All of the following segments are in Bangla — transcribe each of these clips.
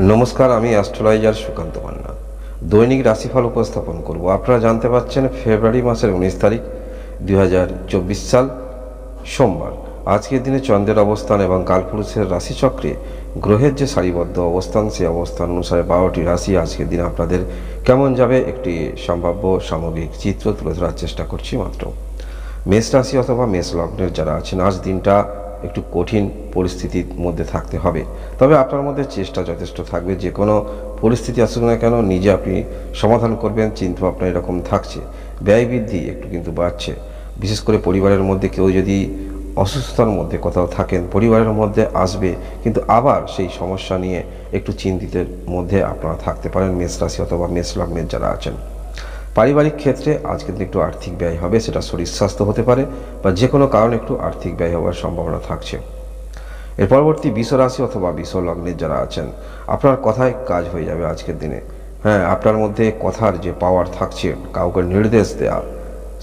নমস্কার, আমি অ্যাস্ট্রোলজার সুকান্ত পান্না দৈনিক রাশিফল উপস্থাপন করব। আপনারা জানতে পারছেন ফেব্রুয়ারি মাসের উনিশ তারিখ দু হাজার চব্বিশ সাল, সোমবার। আজকের দিনে চন্দ্রের অবস্থান এবং কালপুরুষের রাশিচক্রে গ্রহের যে সারিবদ্ধ অবস্থান, সেই অবস্থান অনুসারে বারোটি রাশি আজকের দিনে আপনাদের কেমন যাবে একটি সম্ভাব্য সামগ্রিক চিত্র তুলে ধরার চেষ্টা করছি মাত্র। মেষ রাশি অথবা মেষ লগ্নের যারা আছেন, আজ দিনটা একটু কঠিন পরিস্থিতির মধ্যে থাকতে হবে। তবে আপনার মধ্যে চেষ্টা যথেষ্ট থাকবে, যে কোনো পরিস্থিতি আসুক না কেন, নিজে আপনি সমাধান করবেন চিন্তা আপনার এরকম থাকছে। ব্যয় বৃদ্ধি একটু কিন্তু বাড়ছে। বিশেষ করে পরিবারের মধ্যে কেউ যদি অসুস্থতার মধ্যে কোথাও থাকেন, পরিবারের মধ্যে আসবে, কিন্তু আবার সেই সমস্যা নিয়ে একটু চিন্তিতের মধ্যে আপনারা থাকতে পারেন, মেষ রাশি অথবা মেষ লগ্নের যারা আছেন। পারিবারিক ক্ষেত্রে আজকে দিন একটু আর্থিক ব্যয় হবে, সেটা শরীর স্বাস্থ্য হতে পারে বা যে কোনো কারণে একটু আর্থিক ব্যয় হওয়ার সম্ভাবনা থাকছে। এর পরবর্তী বিষ রাশি অথবা বিষ লগ্নের যারা আছেন, আপনার কথায় কাজ হয়ে যাবে আজকের দিনে। হ্যাঁ আপনার মধ্যে কথার যে পাওয়ার থাকছে, কাউকে নির্দেশ দেওয়া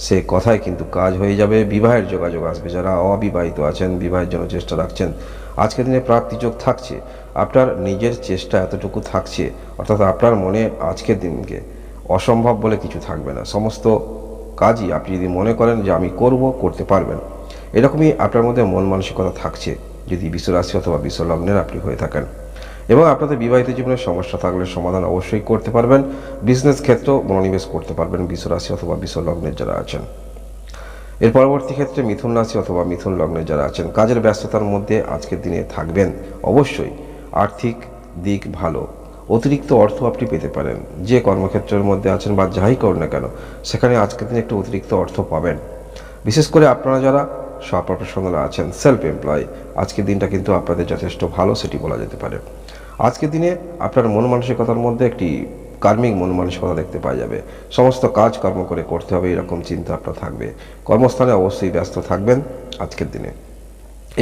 সে কথায় কিন্তু কাজ হয়ে যাবে। বিবাহের যোগাযোগ আসবে, যারা অবিবাহিত আছেন, বিবাহের জন্য চেষ্টা রাখছেন, আজকের দিনে প্রাপ্তিযোগ থাকছে। আপনার নিজের চেষ্টা এতটুকু থাকছে, অর্থাৎ আপনার মনে আজকের দিনকে অসম্ভব বলে কিছু থাকবে না। সমস্ত কাজই আপনি যদি মনে করেন যে আমি করব, করতে পারবেন। এরকমই আপনার মধ্যে মন মানসিকতা থাকছে, যদি বিশ্বরাশি অথবা বিশ্বলগ্নের আপনি হয়ে থাকেন। এবং আপনাদের বিবাহিত জীবনে সমস্যা থাকলে সমাধান অবশ্যই করতে পারবেন। বিজনেস ক্ষেত্রেও মনোনিবেশ করতে পারবেন বিশ্বরাশি অথবা বিশ্বলগ্নের যারা আছেন। এর পরবর্তী ক্ষেত্রে মিথুন রাশি অথবা মিথুন লগ্নে যারা আছেন, কাজের ব্যস্ততার মধ্যে আজকের দিনে থাকবেন। অবশ্যই আর্থিক দিক ভালো। অতিরিক্ত অর্থ আপনি পেতে পারেন। যে কর্মক্ষেত্রের মধ্যে আছেন বা যাই করুন না কেন, সেখানে আজকের দিনে একটু অতিরিক্ত অর্থ পাবেন। বিশেষ করে আপনারা যারা স্বপ্রফেশনাল আছেন সেলফ এমপ্লয় আজকের দিনটা কিন্তু আপনাদের যথেষ্ট ভালো সেটি বলা যেতে পারে। আজকের দিনে আপনার মন মানসিকতার মধ্যে একটি কার্মিক মন মানসিকতা দেখতে পাওয়া যাবে। সমস্ত কাজ কর্ম করে করতে হবে, এরকম চিন্তা আপনার থাকবে। কর্মস্থানে অবশ্যই ব্যস্ত থাকবেন আজকের দিনে।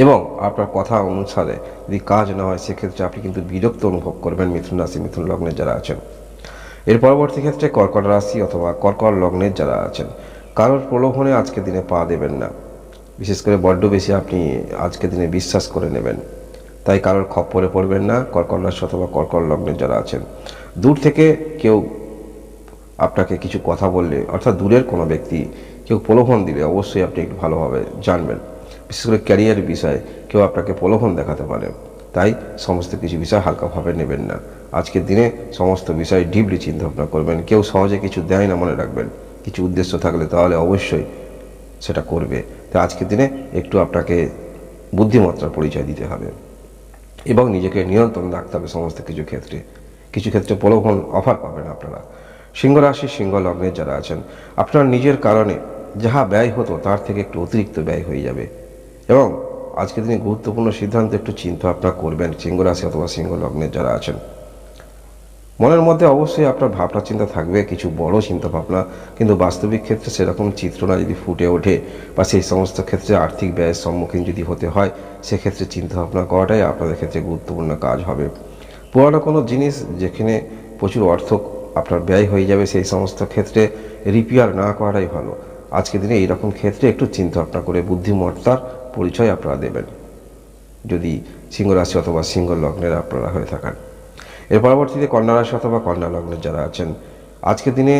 এবং আপনার কথা অনুসারে যদি কাজ না হয়, সেক্ষেত্রে আপনি কিন্তু বিরক্ত অনুভব করবেন মিথুন রাশি, মিথুন লগ্নের যারা আছেন। এর পরবর্তী ক্ষেত্রে কর্কট রাশি অথবা কর্কট লগ্নের যারা আছেন, কারোর প্রলোভনে আজকের দিনে পা দেবেন না। বিশেষ করে বড্ড বেশি আপনি আজকের দিনে বিশ্বাস করে নেবেন। তাই কারোর খপ্পরে পড়বেন না, কর্কট রাশি অথবা কর্কট লগ্নের যারা আছেন। দূর থেকে কেউ আপনাকে কিছু কথা বললে, অর্থাৎ দূরের কোনো ব্যক্তি কেউ প্রলোভন দিলে অবশ্যই আপনি একটু ভালোভাবে জানবেন। বিশেষ করে ক্যারিয়ার বিষয়ে কেউ আপনাকে প্রলোভন দেখাতে পারে। তাই সমস্ত কিছু বিষয় হালকাভাবে নেবেন না। আজকের দিনে সমস্ত বিষয় ডিপলি চিন্তা ভাবনা করবেন। কেউ সহজে কিছু দেয় না মনে রাখবেন। কিছু উদ্দেশ্য থাকলে তাহলে অবশ্যই সেটা করবে। তাই আজকের দিনে একটু আপনাকে বুদ্ধিমত্তার পরিচয় দিতে হবে এবং নিজেকে নিয়ন্ত্রণ রাখতে হবে সমস্ত কিছু ক্ষেত্রে। কিছু ক্ষেত্রে প্রলোভন অফার পাবেন আপনারা। সিংহ রাশি, সিংহ লগ্নের যারা আছেন, আপনার নিজের কারণে যাহা ব্যয় হতো তার থেকে একটু অতিরিক্ত ব্যয় হয়ে যাবে। এবং আজকের দিনে গুরুত্বপূর্ণ সিদ্ধান্ত একটু চিন্তা ভাবনা করবেন সিংহ রাশি অথবা সিংহ লগ্নের যারা আছেন। মনের মধ্যে অবশ্যই আপনার ভাবনা চিন্তা থাকবে, কিছু বড় চিন্তা ভাবনা কিন্তু বাস্তবিক ক্ষেত্রে সেরকম চিত্রনা যদি ফুটে ওঠে বা সেই সমস্ত ক্ষেত্রে আর্থিক ব্যয়ের সম্মুখীন যদি হতে হয়, সেক্ষেত্রে চিন্তা ভাবনা করাটাই আপনাদের ক্ষেত্রে গুরুত্বপূর্ণ কাজ হবে। পুরানো কোনো জিনিস যেখানে প্রচুর অর্থ আপনার ব্যয় হয়ে যাবে, সেই সমস্ত ক্ষেত্রে রিপেয়ার না করাটাই ভালো। আজকের দিনে এইরকম ক্ষেত্রে একটু চিন্তা ভাবনা করে, বুদ্ধিমত্তার পরিচয় আপনারা দেবেন। যদি সিংহ রাশি অথবা সিংহ লগ্নের আপনারা হয়ে থাকেন। এর পরবর্তীতে কন্যা রাশি অথবা কন্যা লগ্নের যারা আছেন, আজকের দিনে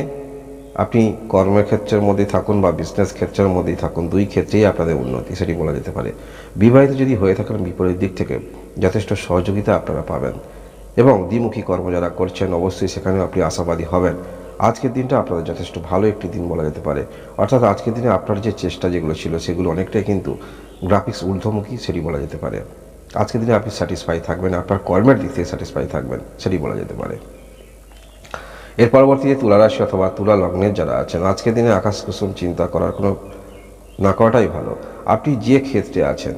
আপনি কর্মের ক্ষেত্রের মধ্যে থাকুন বা বিজনেস ক্ষেত্রের মধ্যেই থাকুন, দুই ক্ষেত্রেই আপনাদের উন্নতি, সেটি বলা যেতে পারে। বিবাহিত যদি হয়ে থাকেন, বিপরীত দিক থেকে যথেষ্ট সহযোগিতা আপনারা পাবেন। এবং দ্বিমুখী কর্ম যারা করছেন, অবশ্যই সেখানেও আপনি আশাবাদী হবেন। আজকের দিনটা আপনাদের যথেষ্ট ভালো একটি দিন বলা যেতে পারে। অর্থাৎ আজকের দিনে আপনার যে চেষ্টা যেগুলো ছিল, সেগুলো অনেকটাই কিন্তু গ্রাফিক্স ঊর্ধ্বমুখী, সেটি বলা যেতে পারে। আজকের দিনে আপনি স্যাটিসফাই থাকবেন, আপনার কর্মের দিক থেকে স্যাটিসফাই থাকবেন, সেটি বলা যেতে পারে। এর পরবর্তীতে তুলা রাশি অথবা তুলা লগ্নের যারা আছেন, আজকের দিনে আকাশ কুসুম চিন্তা করার কোনো, না করাটাই ভালো। আপনি যে ক্ষেত্রে আছেন,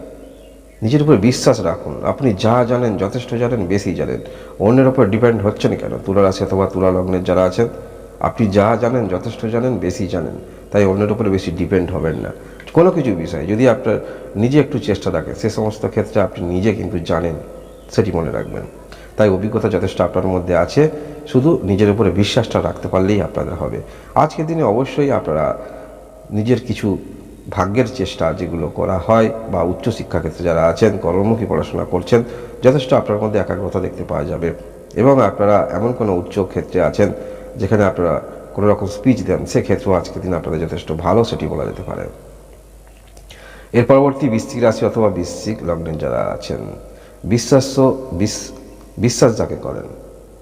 নিজের উপর বিশ্বাস রাখুন। আপনি যা জানেন, যথেষ্ট জানেন, বেশি জানেন। অন্যের উপর ডিপেন্ড হচ্ছেন কেন? তুলা রাশি অথবা তুলা লগ্নের যারা আছেন, আপনি যা জানেন, যথেষ্ট জানেন, বেশি জানেন। তাই অন্যের উপরে বেশি ডিপেন্ড হবেন না। কোনো কিছু বিষয়, যদি আপনার নিজে একটু চেষ্টা রাখেন সে সমস্ত ক্ষেত্রে আপনি নিজে কিন্তু জানেন, সেটি মনে রাখবেন। তাই অভিজ্ঞতা যথেষ্ট আপনার মধ্যে আছে, শুধু নিজের উপরে বিশ্বাসটা রাখতে পারলেই আপনাদের হবে। আজকের দিনে অবশ্যই আপনারা নিজের কিছু ভাগ্যের চেষ্টা যেগুলো করা হয়, বা উচ্চশিক্ষা ক্ষেত্রে যারা আছেন, কর্মমুখী পড়াশোনা করছেন, যথেষ্ট আপনার মধ্যে একাগ্রতা দেখতে পাওয়া যাবে। এবং আপনারা এমন কোনো উচ্চ ক্ষেত্রে আছেন, যেখানে আপনারা কোনো রকম স্পিচ দেন, সেক্ষেত্রেও আজকের দিন আপনাদের যথেষ্ট ভালো, সেটি বলা যেতে পারে। এর পরবর্তী বৃশ্চিক রাশি অথবা বৃশ্চিক লগ্নের যারা আছেন বিশ্বাস্য বিশ- বিশ্বাস যাকে করেন,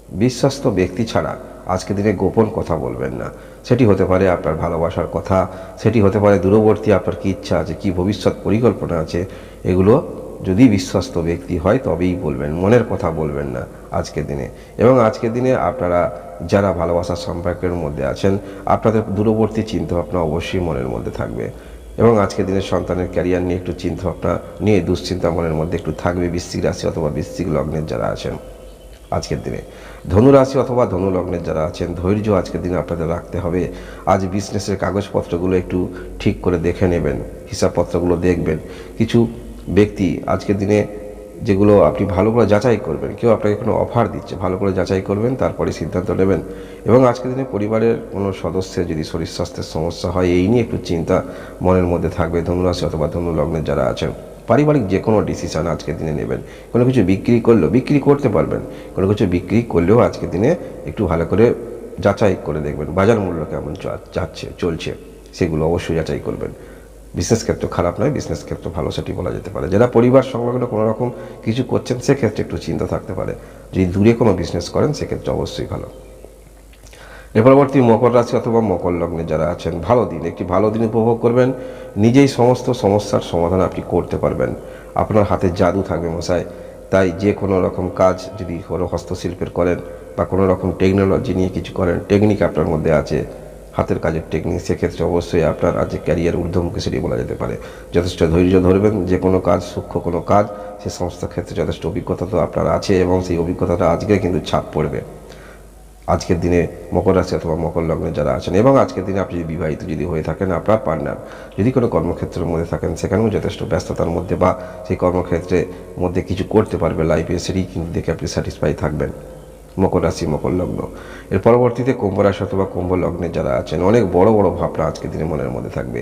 বিশ্বস্ত ব্যক্তি ছাড়া আজকে দিনে গোপন কথা বলবেন না। সেটি হতে পারে আপনার ভালোবাসার কথা, সেটি হতে পারে দূরবর্তী আপনার কী ইচ্ছা আছে, কী ভবিষ্যৎ পরিকল্পনা আছে, এগুলো যদি বিশ্বস্ত ব্যক্তি হয় তবেই বলবেন, মনের কথা বলবেন না আজকের দিনে। এবং আজকের দিনে আপনারা যারা ভালোবাসার সম্পর্কের মধ্যে আছেন, আপনাদের দূরবর্তী চিন্তাভাবনা অবশ্যই মনের মধ্যে থাকবে। এবং আজকের দিনে সন্তানের ক্যারিয়ার নিয়ে একটু চিন্তা ভাবনা নিয়ে, দুশ্চিন্তা মনের মধ্যে একটু থাকবে বৃশ্চিক রাশি অথবা বৃশ্চিক লগ্নের যারা আছেন আজকের দিনে। ধনুরাশি অথবা ধনু লগ্নের যারা আছেন, ধৈর্য আজকের দিনে আপনাদের রাখতে হবে। আজ বিজনেসের কাগজপত্রগুলো একটু ঠিক করে দেখে নেবেন, হিসাবপত্রগুলো দেখবেন। কিছু ব্যক্তি আজকের দিনে যেগুলো আপনি ভালো করে যাচাই করবেন। কেউ আপনাকে কোনো অফার দিচ্ছে, ভালো করে যাচাই করবেন, তারপরে সিদ্ধান্ত নেবেন। এবং আজকের দিনে পরিবারের কোনো সদস্যের যদি শরীর স্বাস্থ্যের সমস্যা হয়, এই নিয়ে একটু চিন্তা মনের মধ্যে থাকবে ধনুরাশি অথবা ধনু লগ্নের যারা আছেন। পারিবারিক যে কোনো ডিসিশান আজকের দিনে নেবেন। কোনো কিছু বিক্রি করলেও, বিক্রি করতে পারবেন। কোনো কিছু বিক্রি করলেও আজকের দিনে একটু ভালো করে যাচাই করে দেখবেন। বাজার মূল্য কেমন যাচ্ছে, চলছে, সেগুলো অবশ্যই যাচাই করবেন। বিজনেস ক্ষেত্র খারাপ নয় বিজনেস ক্ষেত্র ভালো সেটি বলা যেতে পারে। যারা পরিবার সংলগ্ন কোনো রকম কিছু করছেন, সেক্ষেত্রে একটু চিন্তা থাকতে পারে। যদি দূরে কোনো বিজনেস করেন, সেক্ষেত্রে অবশ্যই ভালো। এর পরবর্তী মকর রাশি অথবা মকর লগ্নে যারা আছেন, ভালো দিন। একটি ভালো দিন উপভোগ করবেন। নিজেই সমস্ত সমস্যার সমাধান আপনি করতে পারবেন। আপনার হাতে জাদু থাকবে মশাই। তাই যে কোনো রকম কাজ যদি কোনো হস্তশিল্পের করেন বা কোনো রকম টেকনোলজি নিয়ে কিছু করেন টেকনিক আপনার মধ্যে আছে। হাতের কাজের টেকনিক সেক্ষেত্রে অবশ্যই আপনার আজ ক্যারিয়ার ঊর্ধ্বমুখী সেটি বলা যেতে পারে। যথেষ্ট ধৈর্য ধরবেন, যে কোনো কাজ, সূক্ষ্ম কোনো কাজ, সে সমস্ত ক্ষেত্রে যথেষ্ট অভিজ্ঞতা তো আপনার আছে এবং সেই অভিজ্ঞতাটা আজকে কিন্তু ছাপ পড়বে। আজকের দিনে মকর রাশি অথবা মকর লগ্নে যারা আছেন এবং আজকের দিনে আপনি যদি বিবাহিত যদি হয়ে থাকেন, আপনার পার্টনার যদি কোনো কর্মক্ষেত্রের মধ্যে থাকেন, সেখানেও যথেষ্ট ব্যস্ততার মধ্যে বা সেই কর্মক্ষেত্রের মধ্যে কিছু করতে পারবে লাইফে সেটি কিন্তু দেখে আপনি স্যাটিসফাই থাকবেন। মকর রাশি, মকর লগ্ন। এর পরবর্তীতে কুম্ভ রাশি অথবা কুম্ভ লগ্নে যারা আছেন, অনেক বড় বড় ভাবনা আজকের দিনে মনের মধ্যে থাকবে।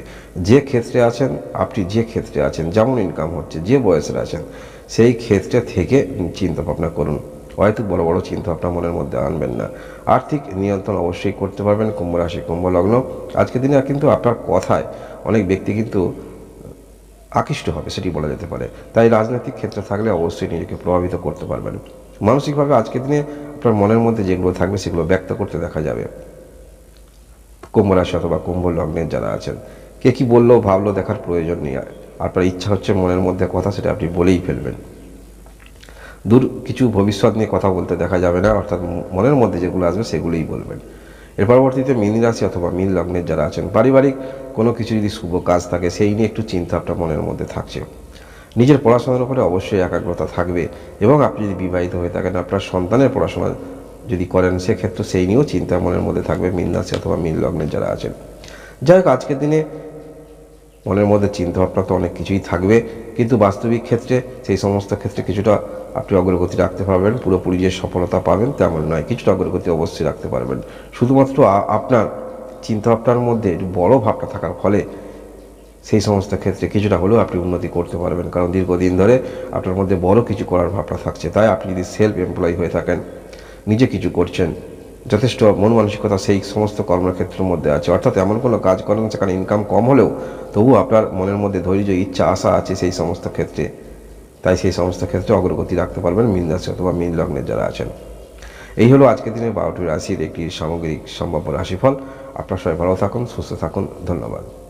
যে ক্ষেত্রে আছেন, আপনি যে ক্ষেত্রে আছেন, যেমন ইনকাম হচ্ছে, যে বয়সের আছেন, সেই ক্ষেত্রে থেকে চিন্তা ভাবনা করুন। হয়তো বড় বড় চিন্তা আপনার মনের মধ্যে আনবেন না। আর্থিক নিয়ন্ত্রণ অবশ্যই করতে পারবেন, কুম্ভ রাশি, কুম্ভ লগ্ন। আজকের দিনে কিন্তু আপনার কথায় অনেক ব্যক্তি কিন্তু আকৃষ্ট হবে, সেটি বলা যেতে পারে। তাই রাজনৈতিক ক্ষেত্রে থাকলে অবশ্যই নিজেকে প্রভাবিত করতে পারবেন। মানসিকভাবে আজকের দিনে আপনার মনের মধ্যে যেগুলো থাকবে সেগুলো ব্যক্ত করতে দেখা যাবে। কুম্ভ রাশি অথবা কুম্ভ লগ্নের যারা আছেন, কে কী বলল, ভাবলো দেখার প্রয়োজন নেই। আপনার ইচ্ছা হচ্ছে মনের মধ্যে কথা সেটা আপনি বলেই ফেলবেন। দূর কিছু ভবিষ্যৎ নিয়ে কথা বলতে দেখা যাবে না, অর্থাৎ মনের মধ্যে যেগুলো আসবে সেগুলোই বলবেন। এর পরবর্তীতে মীন রাশি অথবা মীন লগ্নের যারা আছেন, পারিবারিক কোনো কিছু যদি শুভ কাজ থাকে, সেই নিয়ে একটু চিন্তা আপনার মনের মধ্যে থাকছে। নিজের পড়াশোনার উপরে অবশ্যই একাগ্রতা থাকবে। এবং আপনি যদি বিবাহিত হয়ে থাকেন, আপনার সন্তানের পড়াশোনা যদি করেন, সেক্ষেত্রে সেই নিয়েও চিন্তা মনের মধ্যে থাকবে মীন রাশি অথবা মীন লগ্নের যারা আছেন। যাই হোক, আজকের দিনে মনের মধ্যে চিন্তা ভাবনা তো অনেক কিছুই থাকবে, কিন্তু বাস্তবিক ক্ষেত্রে সেই সমস্ত ক্ষেত্রে কিছুটা আপনি অগ্রগতি রাখতে পারবেন, পুরোপুরি যে সফলতা পাবেন তেমন নয়, কিছুটা অগ্রগতি অবশ্যই রাখতে পারবেন। শুধুমাত্র আপনার চিন্তাভাবনার মধ্যে বড় ভাবটা থাকার ফলে সেই সমস্ত ক্ষেত্রে কিছুটা হলেও আপনি উন্নতি করতে পারবেন। কারণ দীর্ঘদিন ধরে আপনার মধ্যে বড় কিছু করার ভাবনা থাকছে। তাই আপনি যদি সেলফ এমপ্লয়ি হয়ে থাকেন, নিজে কিছু করছেন, যথেষ্ট মন মানসিকতা সেই সমস্ত কর্মক্ষেত্রের মধ্যে আছে। অর্থাৎ এমন কোনো কাজ করেন সেখানে ইনকাম কম হলেও তবু আপনার মনের মধ্যে ধৈর্য, ইচ্ছা, আশা আছে সেই সমস্ত ক্ষেত্রে। তাই সেই সমস্ত ক্ষেত্রে অগ্রগতি রাখতে পারবেন মীন রাশি অথবা মিন লগ্নের যারা আছেন। এই হলো আজকের দিনে বারোটি রাশির একটি সামগ্রিক সম্ভাব্য রাশিফল। আপনার সবাই ভালো থাকুন, সুস্থ থাকুন। ধন্যবাদ।